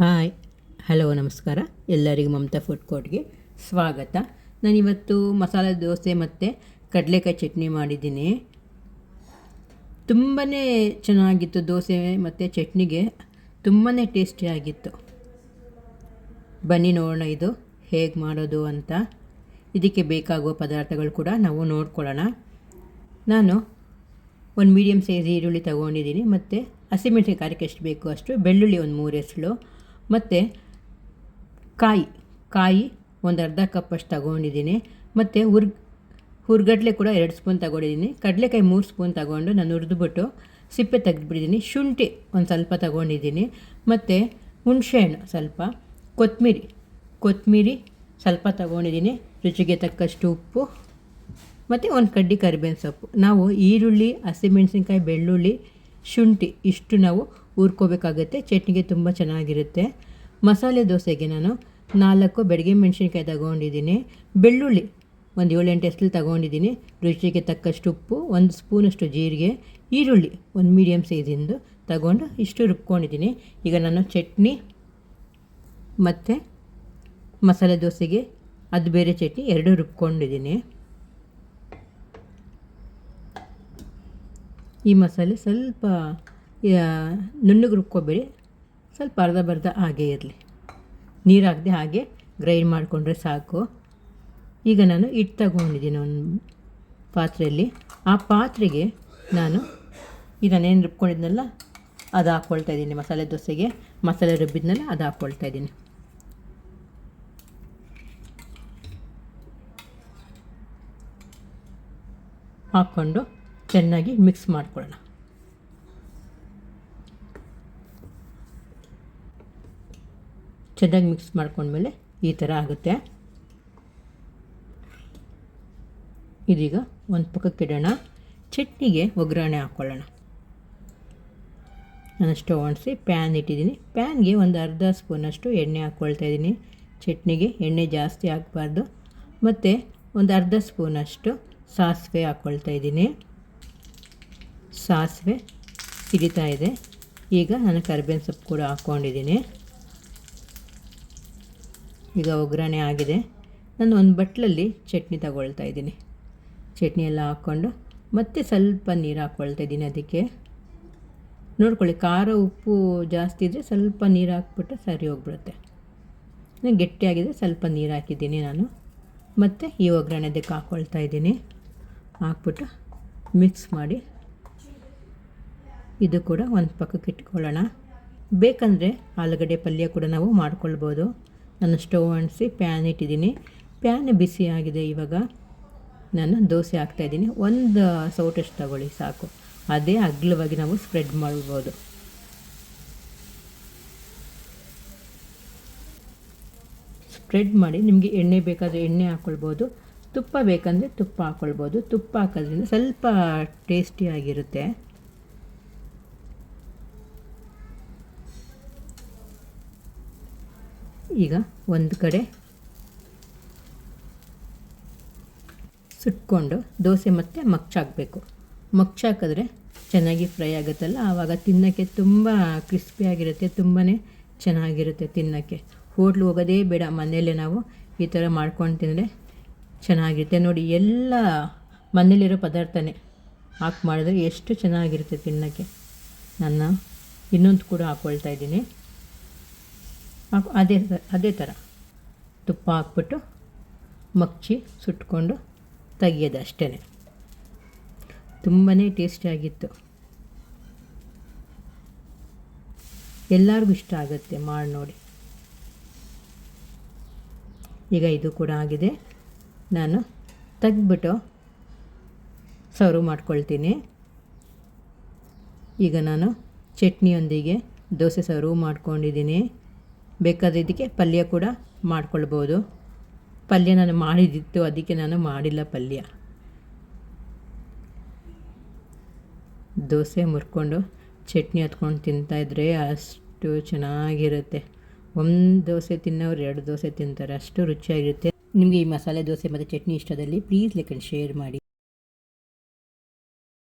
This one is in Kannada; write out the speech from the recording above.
ಹಾಯ್, ಹಲೋ, ನಮಸ್ಕಾರ. ಎಲ್ಲರಿಗೂ ಮಮತಾ ಫುಡ್ ಕೋರ್ಟ್ಗೆ ಸ್ವಾಗತ. ನಾನಿವತ್ತು ಮಸಾಲೆ ದೋಸೆ ಮತ್ತು ಕಡಲೆಕಾಯಿ ಚಟ್ನಿ ಮಾಡಿದ್ದೀನಿ. ತುಂಬಾ ಚೆನ್ನಾಗಿತ್ತು ದೋಸೆ ಮತ್ತು ಚಟ್ನಿಗೆ. ತುಂಬಾ ಟೇಸ್ಟಿಯಾಗಿತ್ತು ಬನ್ನಿ ನೋಡೋಣ ಇದು ಹೇಗೆ ಮಾಡೋದು ಅಂತ. ಇದಕ್ಕೆ ಬೇಕಾಗುವ ಪದಾರ್ಥಗಳು ಕೂಡ ನಾವು ನೋಡ್ಕೊಳ್ಳೋಣ. ನಾನು ಒಂದು ಮೀಡಿಯಮ್ ಸೈಜ್ ಈರುಳ್ಳಿ ತಗೊಂಡಿದ್ದೀನಿ ಮತ್ತು ಹಸಿಮೆಣಸಿನ ಖಾರಕ್ಕೆ ಎಷ್ಟು ಬೇಕು ಅಷ್ಟು, ಬೆಳ್ಳುಳ್ಳಿ ಒಂದು ಮೂರು ಎಸಳು ಮತ್ತು ಕಾಯಿ ಕಾಯಿ ಒಂದು ಅರ್ಧ ಕಪ್ಪಷ್ಟು ತಗೊಂಡಿದ್ದೀನಿ. ಮತ್ತು ಹುರ್ ಹುರ್ಗಡ್ಲೆ ಕೂಡ ಎರಡು ಸ್ಪೂನ್ ತಗೊಂಡಿದ್ದೀನಿ. ಕಡಲೆಕಾಯಿ ಮೂರು ಸ್ಪೂನ್ ತಗೊಂಡು ನಾನು ಹುರಿದ್ಬಿಟ್ಟು ಸಿಪ್ಪೆ ತೆಗೆದುಬಿಟ್ಟಿದ್ದೀನಿ. ಶುಂಠಿ ಒಂದು ಸ್ವಲ್ಪ ತಗೊಂಡಿದ್ದೀನಿ. ಮತ್ತು ಹುಣಸೆಹಣ್ಣು ಸ್ವಲ್ಪ ಕೊತ್ತಂಬರಿ ಕೊತ್ತಂಬರಿ ಸ್ವಲ್ಪ ತಗೊಂಡಿದ್ದೀನಿ. ರುಚಿಗೆ ತಕ್ಕಷ್ಟು ಉಪ್ಪು. ಮತ್ತು ಒಂದು ಕಡ್ಡಿ ಕರಿಬೇವಿನ ಸೊಪ್ಪು. ನಾವು ಈರುಳ್ಳಿ ಹಸಿಮೆಣಸಿನ್ಕಾಯಿ ಬೆಳ್ಳುಳ್ಳಿ, ಶುಂಠಿ ಇಷ್ಟು ನಾವು ಹುರ್ಕೋಬೇಕಾಗುತ್ತೆ ಚಟ್ನಿಗೆ ತುಂಬ ಚೆನ್ನಾಗಿರುತ್ತೆ. ಮಸಾಲೆ ದೋಸೆಗೆ ನಾನು ನಾಲ್ಕು ಬೆಳಗ್ಗೆ ಮೆಣಸಿನ್ಕಾಯಿ ತಗೊಂಡಿದ್ದೀನಿ. ಬೆಳ್ಳುಳ್ಳಿ ಒಂದು ಏಳೆಂಟು ಎಸ್ಲು ತಗೊಂಡಿದ್ದೀನಿ. ರುಚಿಗೆ ತಕ್ಕಷ್ಟು ಉಪ್ಪು, ಒಂದು ಸ್ಪೂನಷ್ಟು ಜೀರಿಗೆ, ಈರುಳ್ಳಿ ಒಂದು ಮೀಡಿಯಮ್ ಸೈಜಿಂದು ತಗೊಂಡು ಇಷ್ಟು ರುಬ್ಕೊಂಡಿದ್ದೀನಿ. ಈಗ ನಾನು ಚಟ್ನಿ ಮತ್ತು ಮಸಾಲೆ ದೋಸೆಗೆ ಅದು ಬೇರೆ ಚಟ್ನಿ ಎರಡೂ ರುಬ್ಕೊಂಡಿದ್ದೀನಿ. ಈ ಮಸಾಲೆ ಸ್ವಲ್ಪ ನುಣ್ಣಗೆ ರುಬ್ಕೋಬೇಡಿ. ಸ್ವಲ್ಪ ಅರ್ಧ ಬರ್ಧ ಹಾಗೆ ಇರಲಿ. ನೀರು ಹಾಕದೆ ಹಾಗೆ ಗ್ರೈಂಡ್ ಮಾಡಿಕೊಂಡ್ರೆ ಸಾಕು. ಈಗ ನಾನು ಹಿಟ್ಟು ತಗೊಂಡಿದ್ದೀನಿ ಒಂದು ಪಾತ್ರೆಯಲ್ಲಿ. ಆ ಪಾತ್ರೆಗೆ ನಾನು ಈಗ ನಾನೇನು ರುಬ್ಕೊಂಡಿದ್ನಲ್ಲ, ಅದು ಹಾಕ್ಕೊಳ್ತಾ ಇದ್ದೀನಿ. ಮಸಾಲೆ ದೋಸೆಗೆ ಮಸಾಲೆ ರುಬ್ಬಿದ್ನಲ್ಲ, ಅದು ಹಾಕ್ಕೊಳ್ತಾ ಇದ್ದೀನಿ. ಹಾಕ್ಕೊಂಡು ಚೆನ್ನಾಗಿ ಮಿಕ್ಸ್ ಮಾಡ್ಕೊಳ್ಳೋಣ. ಚೆನ್ನಾಗಿ ಮಿಕ್ಸ್ ಮಾಡ್ಕೊಂಡ್ಮೇಲೆ ಈ ಥರ ಆಗುತ್ತೆ. ಇದೀಗ ಒಂದು ಪಕ್ಕಕ್ಕೆ ಇಡೋಣ. ಚಟ್ನಿಗೆ ಒಗ್ಗರಣೆ ಹಾಕ್ಕೊಳ್ಳೋಣ ನಾನು ಸ್ಟವ್ ಒಣಸಿ ಪ್ಯಾನ್ ಇಟ್ಟಿದ್ದೀನಿ. ಪ್ಯಾನ್ಗೆ ಒಂದು ಅರ್ಧ ಸ್ಪೂನಷ್ಟು ಎಣ್ಣೆ ಹಾಕ್ಕೊಳ್ತಾ ಇದ್ದೀನಿ. ಚಟ್ನಿಗೆ ಎಣ್ಣೆ ಜಾಸ್ತಿ ಹಾಕಬಾರ್ದು. ಮತ್ತು ಒಂದು ಅರ್ಧ ಸ್ಪೂನಷ್ಟು ಸಾಸಿವೆ ಹಾಕ್ಕೊಳ್ತಾ ಇದ್ದೀನಿ. ಸಾಸಿವೆ ಸಿಡಿತಾ ಇದೆ. ಈಗ ನಾನು ಕರಿಬೇವಿನ ಸೊಪ್ಪು ಕೂಡ ಹಾಕ್ಕೊಂಡಿದ್ದೀನಿ ಈಗ ಒಗ್ಗರಣೆ ಆಗಿದೆ. ನಾನು ಒಂದು ಬಟ್ಲಲ್ಲಿ ಚಟ್ನಿ ತಗೊಳ್ತಾ ಇದ್ದೀನಿ. ಚಟ್ನಿ ಎಲ್ಲ ಹಾಕ್ಕೊಂಡು ಮತ್ತೆ ಸ್ವಲ್ಪ ನೀರು ಹಾಕ್ಕೊಳ್ತಾ ಇದ್ದೀನಿ ಅದಕ್ಕೆ. ನೋಡ್ಕೊಳ್ಳಿ, ಖಾರ, ಉಪ್ಪು ಜಾಸ್ತಿ ಇದ್ದರೆ ಸ್ವಲ್ಪ ನೀರು ಹಾಕ್ಬಿಟ್ರೆ ಸರಿ ಹೋಗ್ಬಿಡುತ್ತೆ. ಗಟ್ಟಿಯಾಗಿದ್ದರೆ ಸ್ವಲ್ಪ ನೀರು ಹಾಕಿದ್ದೀನಿ ನಾನು. ಮತ್ತು ಈ ಒಗ್ಗರಣೆ ಅದಕ್ಕೆ ಹಾಕ್ಕೊಳ್ತಾ ಇದ್ದೀನಿ. ಹಾಕ್ಬಿಟ್ಟು ಮಿಕ್ಸ್ ಮಾಡಿ ಇದು ಕೂಡ ಒಂದು ಪಕ್ಕಕ್ಕೆ ಇಟ್ಕೊಳ್ಳೋಣ. ಬೇಕಂದರೆ ಆಲೂಗಡ್ಡೆ ಪಲ್ಯ ಕೂಡ ನಾವು ಮಾಡ್ಕೊಳ್ಬೋದು. ನಾನು ಸ್ಟವ್ ಅಣಿಸಿ ಪ್ಯಾನ್ ಇಟ್ಟಿದ್ದೀನಿ. ಪ್ಯಾನ್ ಬಿಸಿಯಾಗಿದೆ ಇವಾಗ. ನಾನು ದೋಸೆ ಹಾಕ್ತಾಯಿದ್ದೀನಿ ಒಂದು ಸೌಟಷ್ಟು ತಗೊಳ್ಳಿ ಸಾಕು. ಅದೇ ಅಗ್ಲವಾಗಿ ನಾವು ಸ್ಪ್ರೆಡ್ ಮಾಡ್ಬೋದು. ಸ್ಪ್ರೆಡ್ ಮಾಡಿ ನಿಮಗೆ ಎಣ್ಣೆ ಬೇಕಾದರೆ ಎಣ್ಣೆ ಹಾಕ್ಕೊಳ್ಬೋದು ತುಪ್ಪ ಬೇಕಂದರೆ ತುಪ್ಪ ಹಾಕ್ಕೊಳ್ಬೋದು ತುಪ್ಪ ಹಾಕೋದ್ರಿಂದ ಸ್ವಲ್ಪ ಟೇಸ್ಟಿಯಾಗಿರುತ್ತೆ ಈಗ ಒಂದು ಕಡೆ ಸುಟ್ಕೊಂಡು ದೋಸೆ ಮತ್ತು ಮಗ್ಚಾಕಬೇಕು ಮಗ್ಚಾಕಿದ್ರೆ ಚೆನ್ನಾಗಿ ಫ್ರೈ ಆಗುತ್ತಲ್ಲ? ಆವಾಗ ತಿನ್ನೋಕ್ಕೆ ತುಂಬ ಕ್ರಿಸ್ಪಿಯಾಗಿರುತ್ತೆ ತುಂಬಾ ಚೆನ್ನಾಗಿರುತ್ತೆ ತಿನ್ನೋಕ್ಕೆ. ಹೋಟ್ಲು ಹೋಗೋದೇ ಬೇಡ, ಮನೆಯಲ್ಲೇ ನಾವು ಈ ಥರ ಮಾಡ್ಕೊಂಡು ತಿಂದರೆ ಚೆನ್ನಾಗಿರುತ್ತೆ. ನೋಡಿ, ಎಲ್ಲ ಮನೆಯಲ್ಲಿರೋ ಪದಾರ್ಥನೇ ಹಾಕಿ ಮಾಡಿದ್ರೆ ಎಷ್ಟು ಚೆನ್ನಾಗಿರುತ್ತೆ ತಿನ್ನೋಕ್ಕೆ. ನನ್ನ ಇನ್ನೊಂದು ಕೂಡ ಹಾಕ್ಕೊಳ್ತಾ ಇದ್ದೀನಿ. ಅದೇ ಅದೇ ಥರ ತುಪ್ಪ ಹಾಕ್ಬಿಟ್ಟು ಮಗ್ಚಿ ಸುಟ್ಕೊಂಡು ತೆಗಿಯೋದು ಅಷ್ಟೇ ತುಂಬಾ ಟೇಸ್ಟಿಯಾಗಿತ್ತು ಎಲ್ಲರಿಗೂ ಇಷ್ಟ ಆಗುತ್ತೆ ಮಾಡಿ ನೋಡಿ. ಈಗ ಇದು ಕೂಡ ಆಗಿದೆ. ನಾನು ತೆಗ್ದುಬಿಟ್ಟು ಸರ್ವ್ ಮಾಡ್ಕೊಳ್ತೀನಿ. ಈಗ ನಾನು ಚಟ್ನಿಯೊಂದಿಗೆ ದೋಸೆ ಸರ್ವ್ ಮಾಡ್ಕೊಂಡಿದ್ದೀನಿ. ಬೇಕಾದ್ರೆ ಇದಕ್ಕೆ ಪಲ್ಯ ಕೂಡ ಮಾಡ್ಕೊಳ್ಬೋದು. ಪಲ್ಯ ನಾನು ಮಾಡಿದ್ದಿತ್ತು, ಅದಕ್ಕೆ ನಾನು ಮಾಡಿಲ್ಲ ಪಲ್ಯ. ದೋಸೆ ಮುರ್ಕೊಂಡು ಚಟ್ನಿ ಹತ್ಕೊಂಡು ತಿಂತಾಯಿದ್ರೆ ಅಷ್ಟು ಚೆನ್ನಾಗಿರುತ್ತೆ. ಒಂದು ದೋಸೆ ತಿನ್ನೋರು ಎರಡು ದೋಸೆ ತಿಂತಾರೆ, ಅಷ್ಟು ರುಚಿಯಾಗಿರುತ್ತೆ. ನಿಮಗೆ ಈ ಮಸಾಲೆ ದೋಸೆ ಮತ್ತು ಚಟ್ನಿ ಇಷ್ಟದಲ್ಲಿ ಪ್ಲೀಸ್ ಲೈಕ್ ಆ್ಯಂಡ್ ಶೇರ್ ಮಾಡಿ.